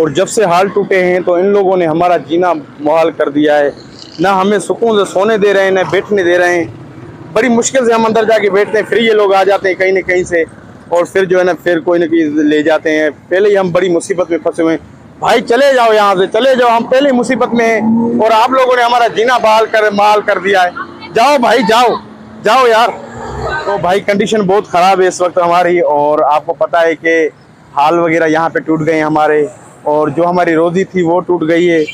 और जब से हाल टूटे हैं तो इन लोगों ने हमारा जीना मुहाल कर दिया है। ना हमें सुकून से सोने दे रहे हैं, ना बैठने दे रहे हैं। बड़ी मुश्किल से हम अंदर जाके बैठते हैं, फिर ये लोग आ जाते हैं कहीं ना कहीं से, और फिर जो है ना, फिर कोई ना कोई ले जाते हैं। पहले ही हम बड़ी मुसीबत में फंसे हुए हैं। भाई, चले जाओ यहाँ से, चले जाओ, हम पहले ही मुसीबत में हैं, और आप लोगों ने हमारा जीना बहाल कर माल कर दिया है। जाओ भाई, जाओ जाओ यार। तो भाई कंडीशन बहुत ख़राब है इस वक्त हमारी, और आपको पता है कि हाल वगैरह यहाँ पे टूट गए हमारे और जो हमारी रोज़ी थी वो टूट गई है।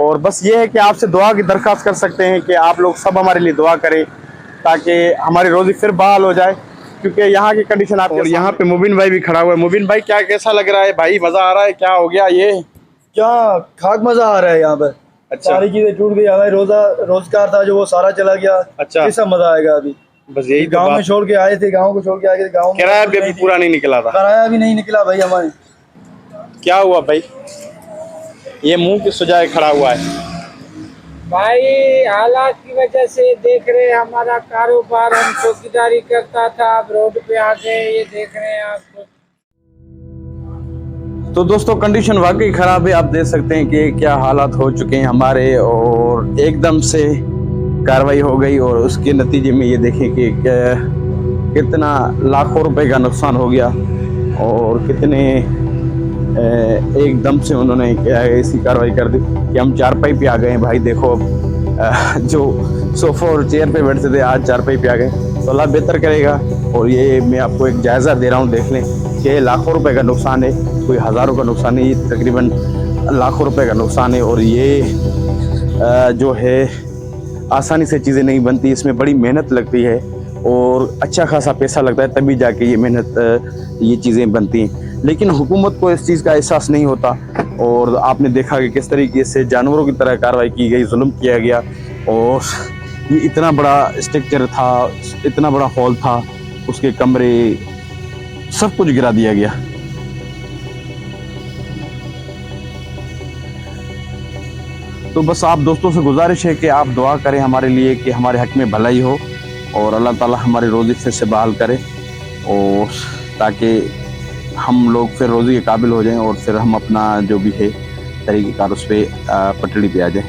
और बस ये है कि आपसे दुआ की दरख्वास्त कर सकते हैं कि आप लोग सब हमारे लिए दुआ करें ताकि हमारी रोज़ी फिर बहाल हो जाए क्योंकि यहाँ की कंडीशन आप और यहाँ पे मुबिन भाई भी खड़ा हुआ है। मुबिन भाई क्या कैसा लग रहा है? भाई मज़ा आ रहा है? क्या हो गया ये? क्या खाक मज़ा आ रहा है यहाँ पर। अच्छा। सारी चीज़ें टूट गई। हमारे रोजा रोज़गार था जो वो सारा चला गया। अच्छा। कैसा मज़ा आएगा अभी। बस यही गाँव में छोड़ के आए थे गाँव को छोड़ के आए थे गाँव में किराया भी अभी पूरा नहीं निकला था। किराया भी नहीं निकला भाई हमारे। क्या हुआ भाई? ये मुँह की सुजाए खड़ा हुआ है। भाई हालात की वजह से देख रहे हैं हमारा कारोबार हम चौकीदारी करता था अब रोड पे आ गए ये देख रहे हैं आप तो दोस्तों कंडीशन वाकई ख़राब है। आप देख सकते हैं कि क्या हालात हो चुके हैं हमारे और एकदम से कार्रवाई हो गई और उसके नतीजे में ये देखें कि कितना लाखों रुपए का नुकसान हो गया और कितने एकदम से उन्होंने क्या है, ऐसी कार्रवाई कर दी कि हम चारपाई पे आ गए हैं। भाई देखो अब जो सोफा और चेयर पे बैठते थे आज चारपाई पे आ गए। तो अल्लाह बेहतर करेगा। और ये मैं आपको एक जायज़ा दे रहा हूँ देख लें। कि लाखों रुपए का नुकसान है कोई हज़ारों का नुकसान नहीं ये तकरीबन लाखों रुपए का नुकसान है। और ये जो है आसानी से चीज़ें नहीं बनती, इसमें बड़ी मेहनत लगती है और अच्छा खासा पैसा लगता है, तभी जाके ये मेहनत ये चीज़ें बनती हैं। लेकिन हुकूमत को इस चीज़ का एहसास नहीं होता और आपने देखा कि किस तरीके से जानवरों की तरह कार्रवाई की गई, जुल्म किया गया और ये इतना बड़ा स्ट्रक्चर था, इतना बड़ा हॉल था, उसके कमरे, सब कुछ गिरा दिया गया। तो बस आप दोस्तों से गुजारिश है कि आप दुआ करें हमारे लिए कि हमारे हक में भलाई हो और अल्लाह ताला हमारी रोज़ी फिर से बहाल करे और ताकि हम लोग फिर रोज़ी के काबिल हो जाएँ और फिर हम अपना जो भी है तरीक़ेकार उस पर पटड़ी पे आ जाएँ।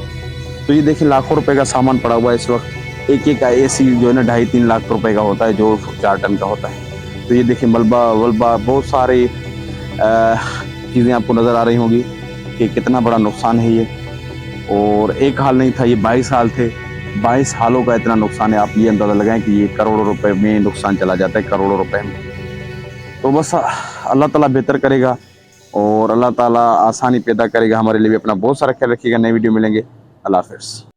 तो ये देखिए, लाखों रुपए का सामान पड़ा हुआ है इस वक्त। एक एक ए सी जो है ना ढाई तीन लाख रुपए का होता है, जो चार टन का होता है। तो ये देखिए, मलबा, वलबा, बहुत सारी चीज़ें आपको नज़र आ रही होंगी कि कितना बड़ा नुकसान है ये। और एक हाल नहीं था, ये बाईस हाल थे। बाईस हालों का इतना नुकसान है, आप ये अंदाज़ा लगाएँ कि ये करोड़ों रुपए में नुकसान चला जाता है, करोड़ों रुपए में। तो बस, अल्लाह ताला बेहतर करेगा और अल्लाह ताला आसानी पैदा करेगा, हमारे लिए भी अपना बहुत सारा ख्याल रखिएगा। नई वीडियो मिलेंगे। अल्लाह हाफिज़।